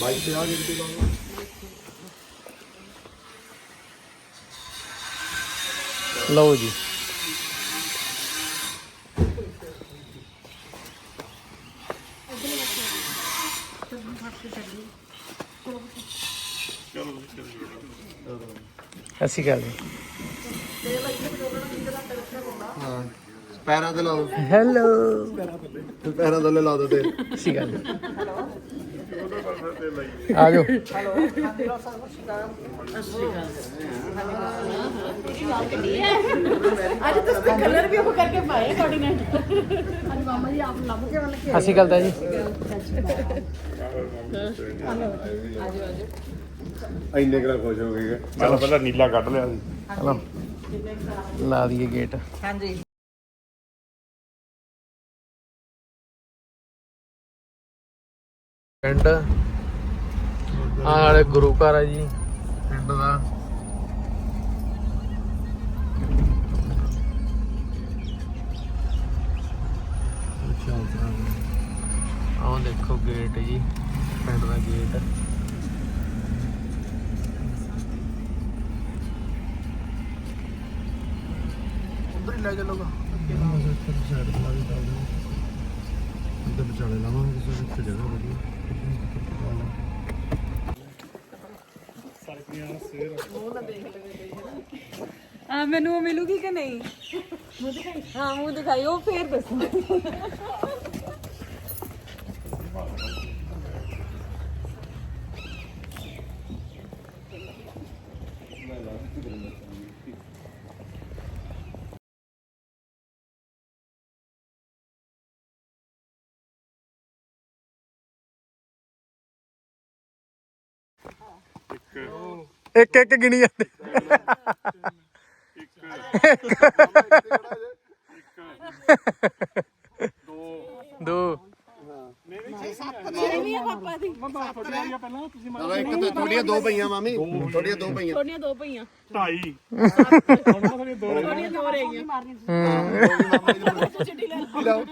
Bike ਤੇ ਆ ਗਏ ਕਿਤੇ ਬਾਬਾ ਲਓ ਜੀ। ਅਸੀਂ ਗੱਲ ਹਾਂ ਪੈਰਾਂ ਤੇ ਲਾਓ। ਹੈਲੋ। ਪੈਰਾਂ ਥੱਲੇ ਲਾ ਦੋ ਤੇ। ਅਸੀਂ ਗੱਲ ਆ ਜਾਓ ਅੱਜ ਤੁਸੀਂ ਕਲਰ ਵੀ ਉਹ ਕਰਕੇ ਪਾਏ ਕੋਆਰਡੀਨੇਟ ਅੱਜ ਮਾਮਾ ਜੀ ਆਪ ਲੱਭ ਕੇ ਵਾਲੇ ਅਸੀਂ ਗੱਲ ਦਾ ਜੀ। ਇੰਨੇ ਕਿਹੜਾ ਖੁਸ਼ ਹੋ ਗਏ। ਮੈਂ ਤਾਂ ਪਹਿਲਾਂ ਨੀਲਾ ਕੱਢ ਲਿਆ ਸੀ। ਚਲੋ ਲਾ ਦਈਏ ਗੇਟ ਹਾਂਜੀ। ਪਿੰਡ ਆਹ ਵਾਲੇ ਗੁਰੂ ਘਰ ਆ ਜੀ। ਪਿੰਡ ਦਾ। ਆਹ ਦੇਖੋ ਗੇਟ ਜੀ ਪਿੰਡ ਦਾ ਗੇਟ ਉਧਰ ਹੀ ਲੈ ਚੱਲੋਗਾ ਇੱਧਰ ਵਿਚਾਲੇ ਲਾਵਾਂਗੇ ਕਿਸੇ ਜਗ੍ਹਾ ਵਧੀਆ। ਆ ਮੈਨੂੰ ਉਹ ਮਿਲੂਗੀ ਕਿ ਨਹੀਂ? ਮੂੰਹ ਦਿਖਾਈ। ਹਾਂ ਮੂੰਹ ਦਿਖਾਈ ਉਹ ਫੇਰ ਦੱਸੋ ਇੱਕ ਇੱਕ ਗਿਣੀ ਜਾਂਦੇ। ਦੋ। ਮੇਰੇ ਵੀ ਆ ਪਾਪਾ ਦੀ ਚਲੋ ਇੱਕ ਤੇ ਥੋੜੀਆਂ ਦੋ ਪਈਆਂ ਮਾਮੀ। ਥੋੜੀਆਂ ਦੋ ਪਈਆਂ। ਥੋੜੀਆਂ ਦੋ ਪਈਆਂ। ਢਾਈ। ਥੋੜੀਆਂ ਦੋ ਰਹਿ ਗਈਆਂ। ਲਓ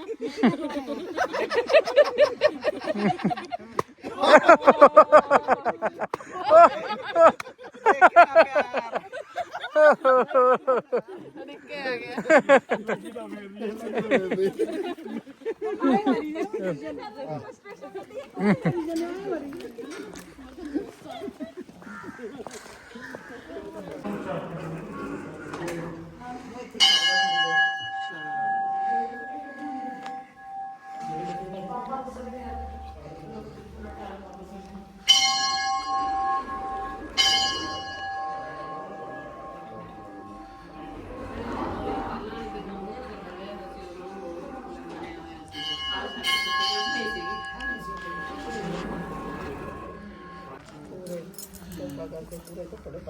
Amen.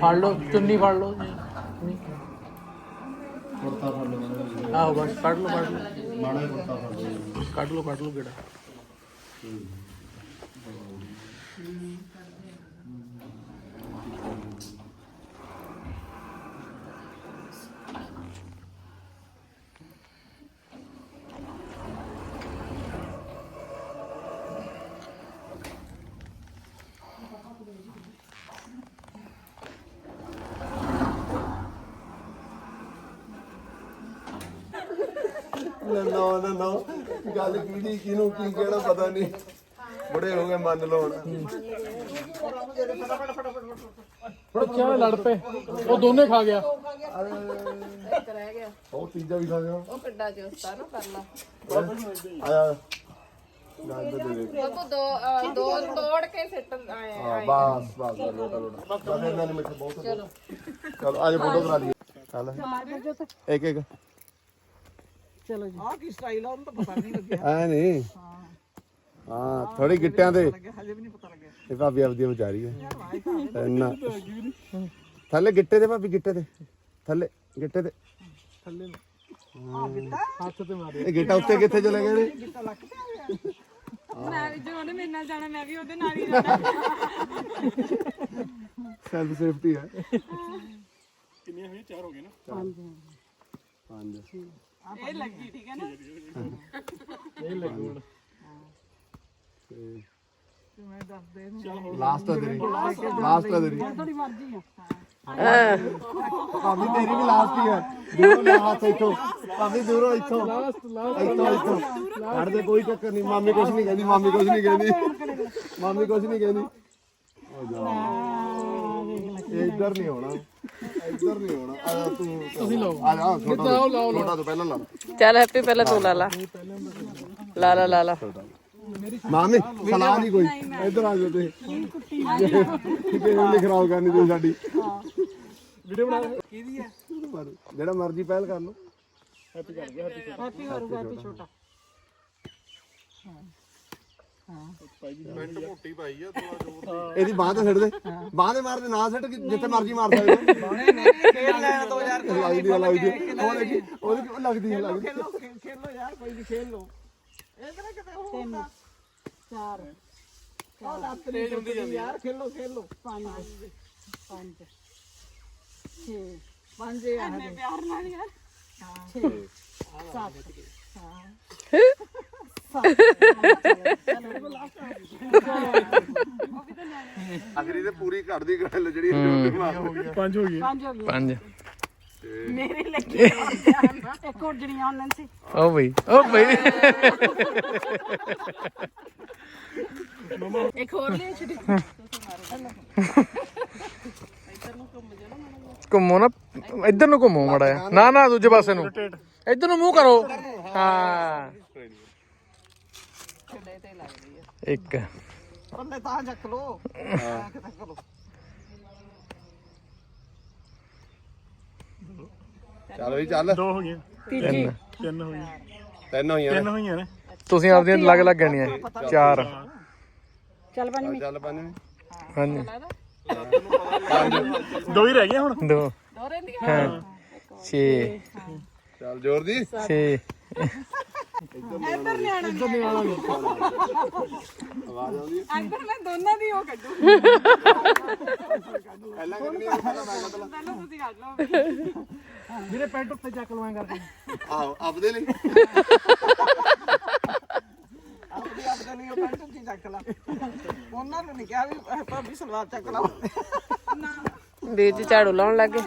ਫੜ ਲਓ ਚੁੰਨੀ ਫੜ ਲਓ। ਜੀ ਕੁੜਤਾ ਫੜ ਲਓ ਆਹੋ ਬਸ ਕੱਢ ਲਓ ਕੱਢ ਲਓ। ਮਾੜਾ ਕੁੜਤਾ ਫੜ ਲਓ। ਕੱਢ ਲਓ ਕੱਢ ਲਓ ਗੇੜਾ। ਨਾ ਨਾ ਨਾ। ਗੱਲ ਕਿਹਦੀ ਕਿਹਨੂੰ ਕੀ ਕਹਿਣਾ ਪਤਾ ਨਹੀਂ ਬੁੜੇ ਹੋ ਗਏ ਮੰਨ ਲਓ ਹੁਣ ਬੱਚਿਆਂ ਲੜ ਪਏ ਉਹ ਦੋਨੇ ਖਾ ਗਿਆ ਉਹ ਤੀਜਾ ਵੀ ਖਾ ਗਿਆ ਉਹ ਪਿੰਡਾਂ ਚ ਉਸਤਾ ਨਾ ਕਰਨਾ ਆਇਆ। ਗੰਦ ਦੇ ਦੇ ਉਹ ਦੋ ਅਹ, ਦੋ ਤੋੜ ਕੇ ਸਿੱਟ ਆਏ ਹਾਂ ਬਸ ਬਸ ਬਸ, ਲੋਟਾ ਲੋਟਾ ਬਸ ਇਹਨਾਂ ਨੇ ਮਿੱਠੇ ਬਹੁਤ ਚਲੋ। ਚਲੋ ਆਜੋ ਫੋਟੋ ਕਰਾ ਲਈਏ। ਚੱਲ। ਇੱਕ ਇੱਕ। ਚਲੋ ਜੀ। ਆ ਕੀ ਸਟਾਈਲ ਆ ਉਹਨੂੰ ਤਾਂ ਪਤਾ ਨਹੀਂ ਲੱਗਿਆ। ਐ ਨਹੀਂ ਹਾਂ। ਥੋੜੀ ਗਿੱਟਿਆਂ ਤੇ ਹਜੇ ਵੀ ਨਹੀਂ ਪਤਾ ਲੱਗਿਆ। ਇਹ ਭਾਬੀ ਆਪਦੀ ਵਿਚਾਰੀ ਹੈ। ਇੰਨਾ ਥੱਲੇ ਗਿੱਟੇ ਤੇ ਭਾਬੀ ਗਿੱਟੇ ਤੇ ਥੱਲੇ ਗਿੱਟੇ ਤੇ ਹੱਥ ਤੇ ਮਾਰੇ ਇਹ ਗਿੱਟਾ ਉੱਤੇ ਕਿੱਥੇ ਚਲੇ ਗਏ ਨੇ? ਮੈਂ ਜੋ ਉਹਨੇ ਮੇਰੇ ਨਾਲ ਜਾਣਾ ਮੈਂ ਵੀ ਉਹਦੇ ਨਾਲ ਹੀ ਜਾਣਾ ਸੈਲਫ ਸੇਫਟੀ ਹੈ। ਕਿੰਨੀਆਂ ਹੋਈਆਂ? ਚਾਰ ਹੋ ਗਏ ਨਾ। ਪੰਜ ਇਹ ਲੱਗੀ ਠੀਕ ਹੈ ਨਾ? ਇਹ ਲੱਗੂ ਹੁਣ। ਤੇ ਤੇ ਮੈਂ ਦੱਸ ਦੇ ਇਹਨੂੰ। ਲਾਸਟ ਆ ਤੇਰੀ। ਲਾਸਟ ਆ ਤੇਰੀ। ਤੁਹਾਡੀ ਮਰਜ਼ੀ ਆ। ਭਾਬੀ ਤੇਰੀ ਵੀ ਲਾਸਟ ਹੀ ਹੈ ਦੂਰੋਂ ਲਾਸਟ ਇੱਥੋਂ। ਭਾਬੀ ਦੂਰੋਂ ਇੱਥੋਂ। ਲਾਸਟ ਲਾਸਟ ਇੱਥੋਂ ਇੱਥੋਂ। ਛੱਡ ਦੇ ਕੋਈ ਚੱਕਰ ਨਹੀਂ। ਮਾਮੀ ਕੁਛ ਨਹੀਂ ਕਹਿੰਦੀ ਮਾਮੀ ਕੁਛ ਨਹੀਂ ਕਹਿੰਦੀ। ਮਾਮੀ ਕੁਛ ਨਹੀਂ ਕਹਿੰਦੀ। ਜਾ ਇੱਧਰ ਨਹੀਂ ਹੋਣਾ ਇੱਧਰ ਨਹੀਂ ਹੋਣਾ ਆ ਜਾ ਤੂੰ ਤੁਸੀਂ ਲਾਓ। ਆ ਜਾ ਛੋਟਾ ਲਾਓ, ਲਾਓ, ਛੋਟਾ ਤੋਂ ਪਹਿਲਾਂ ਲਾ। ਚੱਲ ਹੈਪੀ ਪਹਿਲਾਂ ਤੂੰ ਲਾ ਲਾ। ਲਾ ਲਾ ਲਾ ਲਾ। ਮਾਮੀ ਸਲਾਹ ਨਹੀਂ ਕੋਈ। ਇੱਧਰ ਆ ਜਾ ਤੇ। ਕਿਹਨੇ ਨਹੀਂ ਖਰਾਬ ਕਰਨੀ ਤੂੰ ਸਾਡੀ। ਵੀਡੀਓ ਬਣਾ ਕਿਹਦੀ ਪਰ ਜਿਹੜਾ ਮਰਜ਼ੀ ਪਹਿਲ ਕਰ ਲਓ। ਹੈਪੀ ਕਰੂਗਾ ਹੈਪੀ ਛੋਟਾ। ਇਹਦੀ ਬਾਹ ਤੇ ਛੱਡ ਦੇ। ਬਾਹ ਦੇ ਮਾਰ ਦੇ ਨਾ ਛੱਡ ਕਿ ਜਿੱਥੇ ਮਰਜ਼ੀ ਮਾਰ ਸਕਦੇ ਖੇਲ ਲੈਣ 2000 ਲੱਗਦੀ ਆ ਲੱਗਦੀ ਆ। ਉਹ ਦੇਖੀ ਉਹਦੀ ਕਿਉਂ ਲੱਗਦੀ ਆ ਲੱਗਦੀ ਖੇਲੋ ਖੇਲੋ ਯਾਰ ਕੋਈ ਨਹੀਂ ਖੇਲ ਲੋ ਇਹ ਕਿਹੜਾ ਕਿਤੇ ਹੋਊਗਾ ਚਾਰ। ਉਹ ਲੱਤ ਨਹੀਂ ਟੁੱਟਦੀ ਯਾਰ ਖੇਲੋ ਖੇਲੋ। ਪੰਜ ਪੰਜ ਛੇ ਪੰਜ ਆ ਹਜੇ। ਪਿਆਰ ਨਾਲ ਯਾਰ। ਆਖਰੀ ਤੇ ਪੂਰੀ ਘੜਦੀ ਗੱਲ ਜਿਹੜੀ ਜੋਰ ਮਾਰ ਪੰਜ ਹੋ ਗਏ ਪੰਜ ਹੋ ਗਏ ਪੰਜ ਮੇਰੇ ਲੱਗੇ ਇੱਕ ਹੋਰ ਜਿਹੜੀਆਂ ਆਨਲਾਈਨ ਸੀ। ਓ ਬਈ ਓ ਬਈ। ਇੱਕ ਹੋਰ ਲਈ ਛੁੱਟੀ ਘੁੰਮੋ ਨਾ ਇੱਧਰ ਨੂੰ ਘੁੰਮੋ ਮੜਾ ਨਾ ਨਾ ਦੂਜੇ ਪਾਸੇ ਨੂੰ। ਇੱਧਰ ਨੂੰ ਮੂੰਹ ਕਰੋ। ਹਾਂ। ਇੱਕ। ਬੰਦੇ ਤਾਂ ਚੱਕ ਲੋ ਚਲੋ ਜੀ ਚੱਲ। ਦੋ ਹੋ ਗਈਆਂ। ਤਿੰਨ। ਤਿੰਨ। ਹੋਈਆਂ ਤਿੰਨ ਹੋਈਆਂ ਤਿੰਨ ਹੋਈਆਂ ਨੇ। ਤੁਸੀਂ ਆਪਦੀਆਂ ਅਲੱਗ ਅਲੱਗ ਗਣੀਆਂ। ਚਾਰ। ਚੱਲ ਪੰਜ ਨੇ ਚੱਲ ਪੰਜ ਨੇ ਹਾਂਜੀ। ਦੋ ਹੀ ਰਹਿ ਗਈਆਂ ਹੁਣ। ਦੋ। ਹਾਂ। 6 ਚੱਲ ਜ਼ੋਰ ਦੀ। 6 ਆਵਾਜ਼ ਆਉਂਦੀ ਹੈ? ਅੰਕਲ ਮੈਂ ਦੋਨਾਂ ਦੀ ਉਹ ਕੱਢੂ। ਪਹਿਲਾਂ ਕਿੰਨੀ ਆ ਪਹਿਲਾਂ ਮੈਂ ਕੱਢ ਲਾਂ ਪਹਿਲਾਂ ਤੁਸੀਂ ਕੱਢ ਲਓ। ਵੀਰੇ ਪੈਂਟ ਉੱਤੇ ਚੱਕ ਲਵਾਂ ਕਰਕੇ। ਆਹੋ ਆਪਦੇ ਲਈ। ਆਪਣੀ ਆਪਦੇ ਲਈ ਉਹ ਪੈਂਟ ਉੱਚੀ ਚੱਕ ਲਾ। ਉਹਨਾਂ ਨੂੰ ਨਹੀਂ ਕਿਹਾ ਵੀ ਅਹ ਭਾਬੀ ਸਲਵਾਰ ਚੱਕ ਲਾ। ਵੀਰ ਜੀ ਝਾੜੂ ਲਾਉਣ ਲੱਗੇ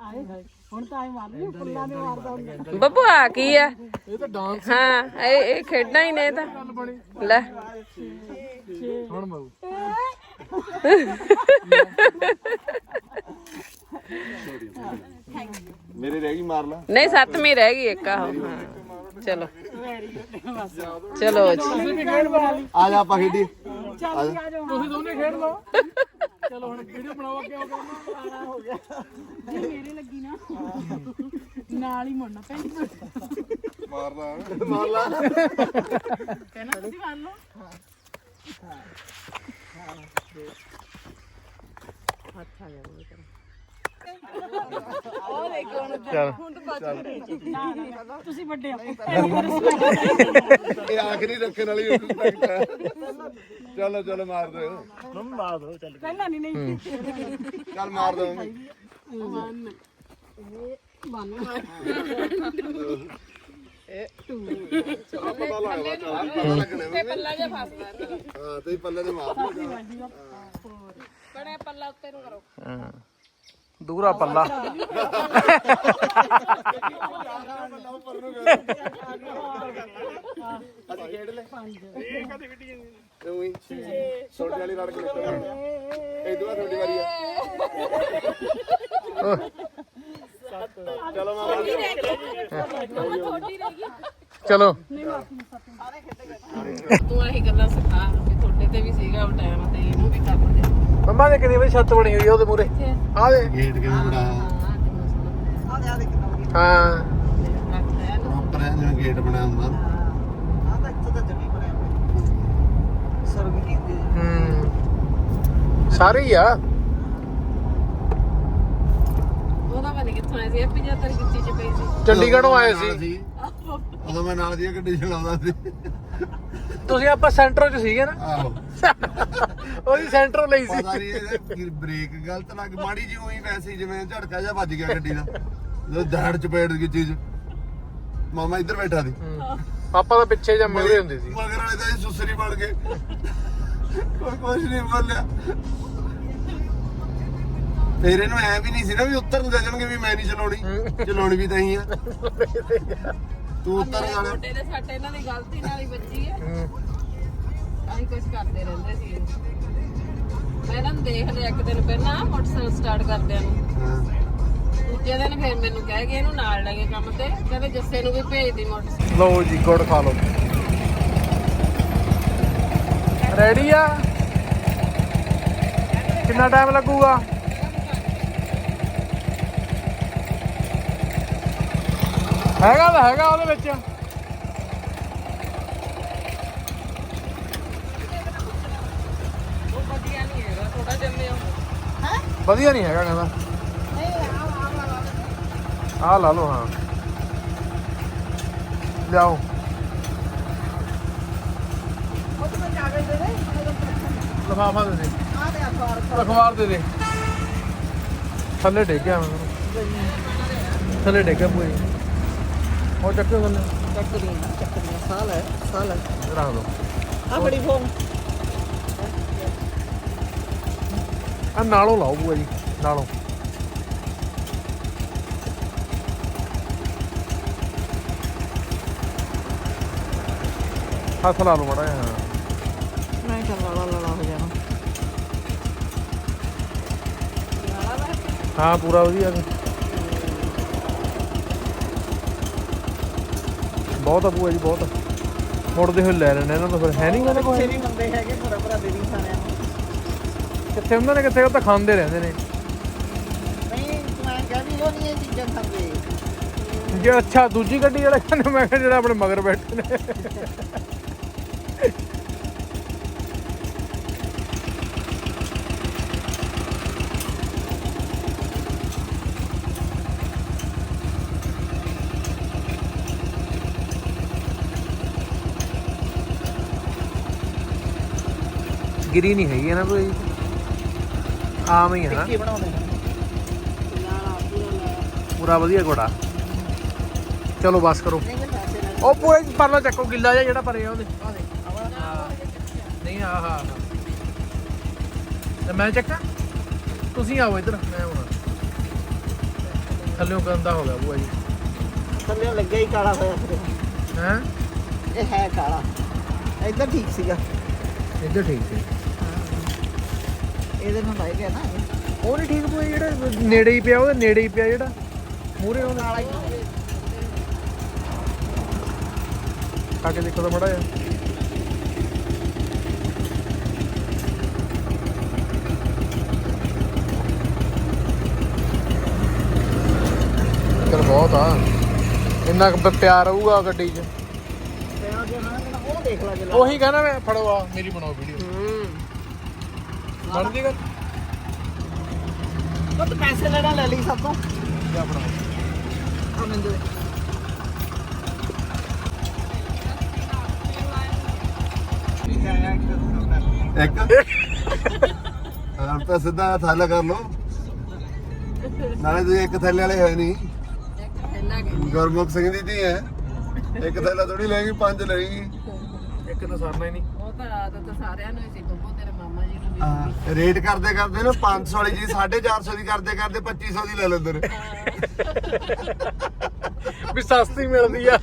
ਆਏ ਹੁਣ ਤਾਂ ਆਏ ਮਾਰਨੀ ਫੁੱਲਾਂ ਨੇ ਮਾਰਦਾ ਹੁੰਦਾ ਬੱਬੂ ਆ ਕੀ ਆ? ਇਹ ਤਾਂ ਡਾਂਸ ਹਾਂ ਇਹ ਇਹ ਖੇਡਣਾ ਹੀ ਨੇ ਇਹ ਤਾਂ। ਲੈ। ਹੁਣ ਮਾਊ ਮੇਰੇ ਰਹਿ ਗਈ ਮਾਰ ਲਾ ਨਹੀਂ ਸੱਤਵੀਂ ਰਹਿ ਗਈ ਇੱਕ ਆਹੋ। ਹਾਂ ਚਲੋ। ਚਲੋ ਜੀ। ਆ ਜਾ ਆਪਾਂ ਖੇਡੀ ਤੁਸੀਂ ਦੋਨੇ ਖੇਡ ਲਓ। ਚਲੋ ਹੁਣ ਵੀਡੀਓ ਬਣਾਓ ਅੱਗੇ ਹੋ ਗਿਆ ਜੇ ਮੇਰੇ ਲੱਗੀ ਨਾ ਨਾਲ ਹੀ ਮੁੜਨਾ ਪੈਂਦਾ ਮਾਰ ਲਾ ਮਾਰ ਲਾ ਕਹਿਣਾ ਤੁਸੀਂ ਮਾਰ ਲਓ ਚਲ ਤੁਸੀਂ ਵੱਡੇ ਹੋ। ਇਹ ਆਖਰੀ ਰੱਖਣ ਵਾਲੀ ਰਿਸਪੈਕਟ ਹੈ। ਚਲੋ ਚਲੋ ਮਾਰ ਦਿਓ। ਮੰਮ ਮਾਰ ਦੋ ਚੱਲ। ਪਹਿਲਾਂ ਨਹੀਂ। ਨਹੀਂ ਚੱਲ ਮਾਰ ਦਿਓ। ਪਤਾ ਲੱਗਣਾ ਪੱਲਾ ਜਿਹਾ ਫਸਦਾ ਹਾਂ ਤੇ ਪੱਲੇ ਤੇ ਮਾਰ ਦਿਓ। ਬੜੇ ਪੱਲਾ ਉੱਤੇ ਨੂੰ ਕਰੋ। ਹਾਂ। ਦੂਰਾ ਪੱਲਾ। ਅਸੀਂ ਖੇਡ ਲੈ ਇਹ ਕਦੇ ਖੇਡੀ ਉਹੀ ਛੋਟੇ ਵਾਲੀ ਲੜ ਕੇ ਇਹ ਦੁਆ ਤੁਹਾਡੀ ਵਾਰੀ ਹੈ ਚਲੋ। ਮਾਮਾ ਚਲੋ ਤੂੰ ਇਹੀ ਗੱਲਾਂ ਸਿਖਾ ਵੀ ਤੁਹਾਡੇ ਤੇ ਵੀ ਸੀਗਾ ਉਹ ਟਾਈਮ ਤੇ, ਇਹਨੂੰ ਵੀ ਕਰ ਦੇ ਮੰਮਾ ਦੇ ਕਿੰਨੀ ਵਾਰੀ ਛੱਤ ਬਣੀ ਹੋਈ ਆ ਉਹਦੇ ਮੂਰੇ ਆ ਦੇ ਗੇਟ ਕਿਵੇਂ ਬਣਾ ਆ ਜਾ ਦੇ ਕਿੰਨਾ ਹਾਂ। ਪ੍ਰੋਪਰ ਹੈ ਜਿਵੇਂ ਗੇਟ ਹੁੰਦਾ। ਸਾਰੇ ਹੀ ਆ। ਉਹਦਾ ਪਤਾ ਨੀ ਕਿੱਥੋਂ ਆਇਆ ਸੀ ਇਹ 75 ਕਿੱਚੀ ਚ ਪਈ ਸੀ। ਚੰਡੀਗੜ੍ਹੋਂ ਆਏ ਸੀ। ਉਦੋਂ ਮੈਂ ਨਾਲ ਦੀ ਗੱਡੀ ਚਲਾਉਂਦਾ ਸੀ। ਤੁਸੀਂ ਆਪਾਂ ਸੈਂਟਰ 'ਚ ਸੀਗੇ ਨਾ। ਆਹੋ। ਉਹਦੀ ਸੈਂਟਰ ਲਈ ਸੀ। ਪਤਾ ਨਹੀਂ ਇਹ ਬ੍ਰੇਕ ਗਲਤ ਲੱਗ ਮਾੜੀ ਜੀ ਉਹੀ ਵੈਸੇ ਜਿਵੇਂ ਝਟਕਾ ਜਿਹਾ ਵੱਜ ਗਿਆ ਗੱਡੀ ਦਾ। ਜਦੋਂ ਦੜ ਚ ਪੇੜ ਦੀ ਚੀਜ਼। ਮਾਮਾ ਇੱਧਰ ਬੈਠਾ ਸੀ। ਪਾਪਾ ਤਾਂ ਪਿੱਛੇ ਜਾਂ ਮਿਲਦੇ ਹੁੰਦੇ ਸੀ। ਮਗਰ ਵਾਲੇ ਤਾਂ ਸੁਸਰੀ ਬਣ ਗਏ। ਕੋਈ ਕੁਝ ਨਹੀਂ ਬੋਲਿਆ। ਫੇਰ ਇਹਨੂੰ ਐ ਵੀ ਨਹੀਂ ਸੀ ਨਾ ਵੀ ਉੱਤਰ ਨੂੰ ਦੇ ਦੇਣਗੇ ਵੀ ਮੈਂ ਨਹੀਂ ਚਲਾਉਣੀ। ਚਲਾਉਣੀ ਵੀ ਤਾਂ ਹੀ ਆ। ਤੂੰ ਉੱਤਰ ਜਾਣਾ। ਛੋਟੇ ਦੇ ਸੱਟ ਇਹਨਾਂ ਦੀ ਗਲਤੀ ਨਾਲ ਹੀ ਵੱਜੀ ਹੈ। ਅਸੀਂ ਕੁਝ ਕਰਦੇ ਰਹਿੰਦੇ ਸੀ। ਮੈਂ ਨੂੰ ਦੇਖ ਲਿਆ ਇੱਕ ਦਿਨ ਪਹਿਲਾਂ ਮੋਟਰਸਾਈਕਲ ਸਟਾਰਟ ਕਰਦਿਆਂ ਨੂੰ। ਦੂਜੇ ਦਿਨ ਫਿਰ ਮੈਨੂੰ ਕਹਿ ਗਏ ਇਹਨੂੰ ਨਾਲ ਲੈ ਕੇ ਕੰਮ ਤੇ। ਕਹਿੰਦੇ ਜੱਸੇ ਨੂੰ ਵੀ ਭੇਜ ਦੀ ਮੋਟਰਸਾਈਕਲ। ਲਓ ਜੀ ਗੁੜ ਖਾ ਲਓ। ਰੈਡੀ ਆ? ਕਿੰਨਾ ਟਾਈਮ ਲੱਗੂਗਾ? ਹੈਗਾ ਤਾਂ ਹੈਗਾ ਉਹਦੇ ਵਿੱਚ। ਉਹ ਵਧੀਆ ਨਹੀਂ ਹੈਗਾ ਥੋੜਾ ਜੰਮਿਆ। ਵਧੀਆ ਨਹੀਂ ਹੈਗਾ ਕਹਿੰਦਾ। ਆ ਲਾ ਲਓ ਹਾਂ। ਲਿਆਓ। ਲਫਾਫਾ ਦੇ ਦੇ। ਆ ਦੇ ਅਖਬਾਰ ਦੇ ਦੇ। ਥੱਲੇ ਡਿੱਗ ਗਿਆ ਮੈਨੂੰ ਥੱਲੇ ਡਿੱਗ ਗਿਆ ਪੂਰੀ। ਉਹ ਚੱਕੋ ਥੱਲੇ ਚੱਕਰੀ ਚੱਕਰੀ ਸਾਲ ਹੈ ਸਾਲ ਹੈ ਰੱਖ ਦੋ ਆ ਬੜੀ ਫੋਨ ਆ ਨਾਲੋਂ ਲਾਓ ਬੂਆ ਜੀ ਨਾਲੋਂ ਹੱਥ ਲਾ ਲਓ ਮੜਾ ਹਾਂ ਮੈਂ ਕਿਹਾ ਲਾ ਲਾ ਲਾ ਹੋ ਜਾਣਾ ਹਾਂ ਪੂਰਾ ਵਧੀਆ ਬਹੁਤ ਆ ਬੂਆ ਜੀ ਬਹੁਤ। ਮੁੜਦੇ ਹੋਏ ਲੈ ਲੈਣੇ ਇਹਨਾਂ ਤੋਂ ਫਿਰ ਹੈ ਨਹੀਂ ਉਹਨਾਂ ਕੋਲ। ਤੇਰੀ ਬੰਦੇ ਹੈਗੇ ਭਰਾ ਭਰਾ ਦੇ ਨਹੀਂ ਖਾਣਿਆ ਕਿੱਥੇ ਉਹਨਾਂ ਨੇ ਕਿੱਥੇ ਉਹ ਤਾਂ ਖਾਂਦੇ ਰਹਿੰਦੇ ਨੇ। ਨਹੀਂ ਮੈਂ ਕਿਹਾ ਵੀ ਉਹ ਨਹੀਂ ਇਹ ਚੀਜ਼ਾਂ ਖਾਂਦੇ। ਜੇ ਅੱਛਾ ਦੂਜੀ ਗੱਡੀ ਕਹਿੰਦੇ ਮੈਂ ਕਿਹਾ ਜਿਹੜਾ ਆਪਣੇ ਮਗਰ ਬੈਠੇ ਨੇ। ਗਿਰੀ ਨਹੀਂ ਹੈਗੀ ਨਾ ਕੋਈ। ਆਮ ਹੀ ਹੈ ਨਾ। ਬਣਾਉਂਦੇ ਪੂਰਾ ਵਧੀਆ ਘੋੜਾ। ਚਲੋ ਬਸ ਕਰੋ। ਉਹ ਪੂਰੇ ਪਰਲਾ ਚੱਕੋ ਗਿੱਲਾ ਜਿਹਾ ਜਿਹੜਾ ਭਰਿਆ ਉਹਦੇ। ਨਹੀਂ ਆਹ ਆਹ ਤੇ ਮੈਂ ਚੱਕਾਂ? ਤੁਸੀਂ ਆਓ ਇੱਧਰ ਮੈਂ ਆਉਣਾ। ਥੱਲੇ ਗੰਦਾ ਹੋ ਗਿਆ ਬੂਆ ਜੀ। ਥੱਲੇ ਲੱਗਿਆ ਹੀ ਕਾਲਾ ਹੋਇਆ ਫਿਰ। ਹੈ? ਇਹ ਹੈ ਕਾਲਾ। ਇੱਧਰ ਠੀਕ ਸੀਗਾ। ਇੱਧਰ ਠੀਕ ਸੀ। ਇਹਦੇ ਨਾਲ ਲਾਈ ਗਿਆ ਨਾ। ਉਹ ਨਹੀਂ ਠੀਕ ਜੀ, ਜਿਹੜਾ ਨੇੜੇ ਹੀ ਪਿਆ ਉਹਦੇ ਨੇੜੇ ਹੀ ਪਿਆ ਜਿਹੜਾ। ਮੂਰੇ ਉਹਦੇ ਕਾਲਾ ਹੀ ਆ ਕੇ ਦੇਖੋ ਤਾਂ ਮੜਾ ਜਾ ਚਲ ਬਹੁਤ ਆ। ਇੰਨਾ ਪਿਆਰ ਰਹੂਗਾ ਗੱਡੀ 'ਚ। ਪਿਆ ਜੇ ਹਾਂ ਉਹ ਦੇਖ ਲਾ ਜਲਾ ਉਹੀ ਕਹਿੰਦਾ ਮੈਂ ਫੜੋ ਆ ਮੇਰੀ ਬਣਾਓ ਵੀਡੀਓ ਬਣਦੀ ਗੱਲ? ਉਹ ਤਾਂ ਪੈਸੇ ਲੈਣਾ ਲੈ ਲਈ ਸਭ ਤੋਂ। ਜਾਂ ਬਣਾਓ ਆ ਮੈਨੂੰ ਦੇ। ਇੱਕ। ਹਾਂ ਤਾਂ ਸਿੱਧਾ ਥੱਲੇ ਕਰ ਲਓ। ਨਾਲੇ ਤੁਸੀਂ ਇੱਕ ਥੱਲੇ ਵਾਲੇ ਹੈ ਨਹੀਂ। ਗੁਰਮੁਖ ਸਿੰਘ ਦੀ ਧੀ ਹੈ। ਇੱਕ ਥੈਲਾ ਥੋੜੀ ਲੈਗੀ ਪੰਜ ਲੈਗੀ ਇੱਕ ਤਾਂ ਸਰਨਾ ਹੀ ਨਹੀਂ ਉਹ ਤਾਂ ਆਦਤ ਸਾਰਿਆਂ ਨੂੰ ਹੀ ਸੀ ਬੱਬੂ ਤੇਰੇ ਮਾਮਾ ਜੀ ਨੂੰ ਹਾਂ, ਰੇਟ ਕਰਦੇ ਕਰਦੇ ਨਾ 500 ਵਾਲੀ ਜੀ 450 ਦੀ ਕਰਦੇ ਕਰਦੇ 2500 ਦੀ ਲੈ ਲੈਂਦੇ ਨੇ ਵੀ ਸਸਤੀ ਮਿਲਦੀ ਆ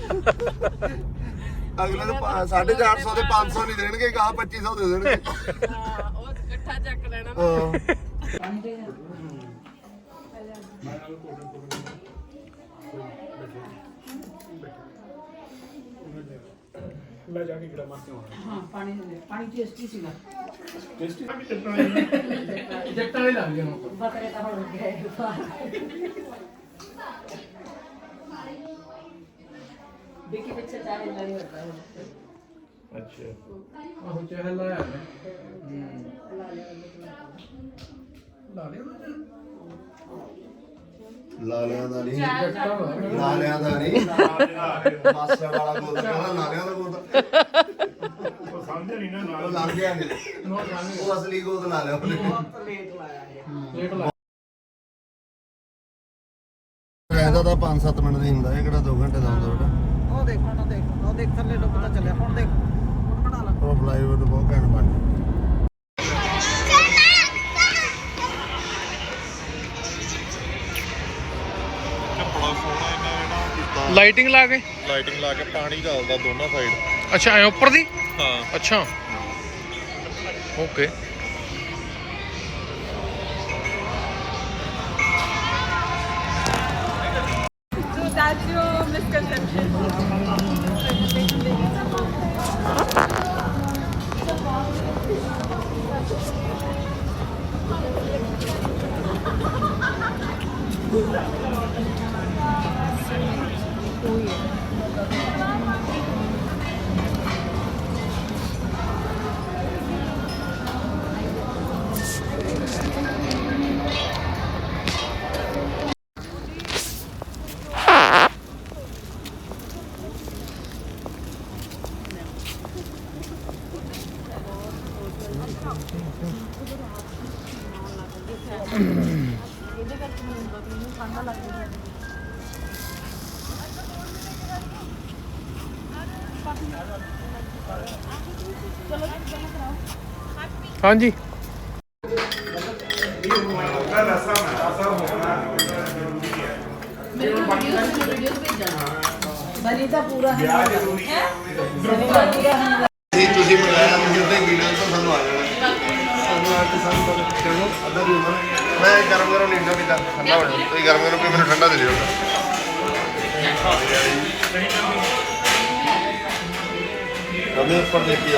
ਅਗਲੇ ਨੂੰ 450 ਦੇ 500 ਨਹੀਂ ਦੇਣਗੇ ਕਹਾ 2500 ਦੇ ਦੇਣਗੇ ਹਾਂ, ਉਹ ਇਕੱਠਾ ਚੱਕ ਲੈਣਾ ਨਾ। ਹਾਂ ਲੈ ਜਾ ਕੇ ਕਿਹੜਾ ਮਾਰ ਕੇ ਆਉਣਾ। ਹਾਂ ਪਾਣੀ ਪਾਣੀ ਟੇਸਟੀ ਸੀਗਾ। ਟੇਸਟੀ ਵੀ ਚੱਟਣਾ ਹੈ ਜੱਟਾਂ ਦੇ ਲੱਗ ਜਾਣਾ ਬਤਰੇ ਤਾਂ। ਹੁਣ ਗਏ ਦੇਖੀ ਪਿੱਛੇ ਚਾਹ ਨਹੀਂ ਹੁੰਦਾ ਅੱਛਾ। ਆਹੋ ਚਹਿਲ ਲਾਇਆ ਨੇ ਲਾ ਲਿਆ ਲਾਲਿਆਂ ਦਾ ਨਹੀਂ। ਲਾਲਿਆਂ ਦਾ ਨਹੀਂ। ਮਾਸਟਰ ਵਾਲਾ ਗੋਦ ਕਹਿੰਦਾ ਲਾਲਿਆਂ ਦਾ ਗੋਦ ਉਹ ਸਮਝਿਆ ਨਹੀਂ ਨਾ ਉਹ ਨਾਲ ਲੱਗ ਗਿਆ ਨਹੀਂ ਉਹ ਅਸਲੀ ਗੋਦ ਲਾ ਲਿਆ ਉਹਨੇ। ਬਹੁਤ ਲੇਟ ਲਾਇਆ ਇਹ। ਲੇਟ ਲਾ ਰਹਿੰਦਾ ਤਾਂ 5-7 ਮਿੰਟ ਦੀ ਹੁੰਦਾ ਇਹ ਕਿਹੜਾ 2 ਘੰਟੇ ਦਾ ਹੁੰਦਾ ਬੇਟਾ। ਉਹ ਦੇਖ ਉਹ ਦੇਖ ਉਹ ਦੇਖ ਥੱਲੇ ਡੁੱਬ ਤਾਂ ਚੱਲਿਆ। ਹੁਣ ਦੇਖ ਹੁਣ ਬਣਾ ਲਾ। ਉਹ ਫਲਾਈਓਵਰ ਬਹੁਤ ਘੈਂਟ ਬਣ ਗਿਆ। ਲਾਈਟਿੰਗ ਲਾ ਕੇ? ਲਾਈਟਿੰਗ ਲਾ ਕੇ ਪਾਣੀ ਚੱਲਦਾ ਦੋਨਾਂ ਸਾਈਡ। ਅੱਛਾ ਐ ਉੱਪਰ ਦੀ? ਹਾਂ। ਅੱਛਾ। ਓਕੇ। ਹਾਂਜੀ। ਬਣੀ ਤਾਂ ਪੂਰਾ ਹੈ। ਜੀ ਤੁਸੀਂ ਮੰਗਾਇਆ ਤੁਸੀਂ ਉੱਤੇ ਗਿਣਾ ਤਾਂ ਸਾਨੂੰ ਆ ਜਾਣਾ। ਸਾਨੂੰ ਆ ਕੇ ਸਾਨੂੰ ਪਤਾ ਚਲੋ ਅੱਧਾ ਵੀ ਹੋਣਾ। ਮੈਂ ਗਰਮ ਗਰਮ ਨਹੀਂ ਪੀਂਦਾ ਠੰਡਾ ਹੋ ਜਾਂਦਾ ਤੁਸੀਂ ਗਰਮ ਗਰਮ ਪੀ ਮੈਨੂੰ ਠੰਡਾ ਦੇ ਦਿਓ। ਕਦੇ ਉੱਪਰ ਦੇਖ ਕੇ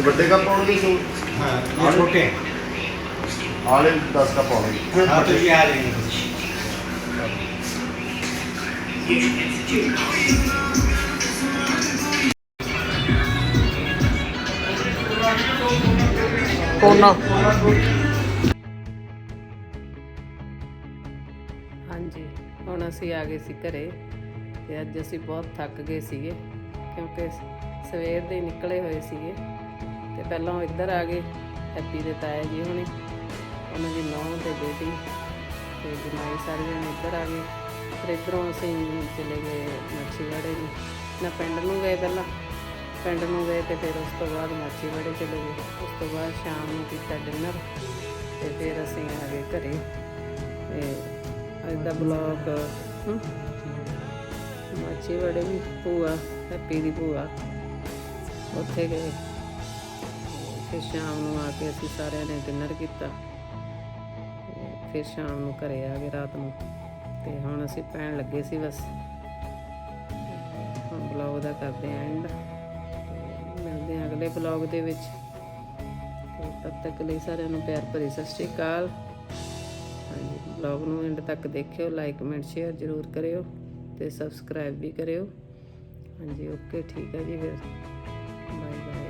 ये बर्थडे का पाउंड की हाँ ये छोटे आले दस का पाउंड हाँ तो ये आ ਕੋਨਾ ਹਾਂਜੀ ਹੁਣ ਅਸੀਂ ਆ ਗਏ ਸੀ ਘਰੇ ਤੇ ਅੱਜ ਅਸੀਂ ਬਹੁਤ ਥੱਕ ਗਏ ਸੀਗੇ ਕਿਉਂਕਿ ਸਵੇਰ ਦੇ ਨਿਕਲੇ ਹੋਏ ਸੀਗੇ ਤੇ ਪਹਿਲਾਂ ਉਹ ਇੱਧਰ ਆ ਗਏ, ਹੈਪੀ ਦੇ ਤਾਇਆ ਜੀ ਹੁਣੇ, ਉਹਨਾਂ ਦੀ ਨੂੰਹ ਤੇ ਬੇਟੀ ਤੇ ਜਮਾਈ ਸਾਰੇ ਜਣੇ ਇੱਧਰ ਆ ਗਏ। ਫਿਰ ਇੱਧਰੋਂ ਅਸੀਂ ਚਲੇ ਗਏ ਮੱਛੀਵਾੜੇ ਨੂੰ ਨਾ ਪਿੰਡ ਨੂੰ ਗਏ ਪਹਿਲਾਂ, ਪਿੰਡ ਨੂੰ ਗਏ ਤੇ ਫਿਰ ਉਸ ਤੋਂ ਬਾਅਦ ਮੱਛੀਵਾੜੇ ਚਲੇ ਗਏ। ਉਸ ਤੋਂ ਬਾਅਦ ਸ਼ਾਮ ਨੂੰ ਕੀਤਾ ਡਿਨਰ ਤੇ ਫਿਰ ਅਸੀਂ ਆ ਗਏ ਘਰੇ। ਤੇ ਅੱਜ ਦਾ ਬਲੌਗ ਮਾਚੀ ਵੀ ਭੂਆ, ਹੈਪੀ ਦੀ ਭੂਆ, ਉੱਥੇ ਗਏ। ਫਿਰ ਸ਼ਾਮ ਨੂੰ ਆ ਕੇ ਅਸੀਂ ਸਾਰਿਆਂ ਨੇ ਡਿਨਰ ਕੀਤਾ। ਫਿਰ ਸ਼ਾਮ ਨੂੰ ਘਰੇ ਆ ਗਏ ਰਾਤ ਨੂੰ। ਤੇ ਹੁਣ ਅਸੀਂ ਪੈਣ ਲੱਗੇ ਸੀ ਬਸ। ਹੁਣ ਬਲੌਗ ਦਾ ਕਰਦੇ ਆਂ ਐਂਡ ਮਿਲਦੇ ਆਂ ਅਗਲੇ ਬਲੌਗ ਦੇ ਵਿੱਚ। ਤੇ ਤਦ ਤੱਕ ਲਈ ਸਾਰਿਆਂ ਨੂੰ ਪਿਆਰ ਭਰੀ ਸਤਿ ਸ਼੍ਰੀ ਅਕਾਲ। ਹਾਂਜੀ ਬਲੌਗ ਨੂੰ ਐਂਡ ਤੱਕ ਦੇਖਿਓ ਲਾਈਕ ਕਮੈਂਟ ਸ਼ੇਅਰ ਜ਼ਰੂਰ ਕਰਿਓ ਤੇ ਸਬਸਕ੍ਰਾਈਬ ਵੀ ਕਰਿਓ। ਹਾਂਜੀ ਓਕੇ ਠੀਕ ਹੈ ਜੀ ਫਿਰ। Bye bye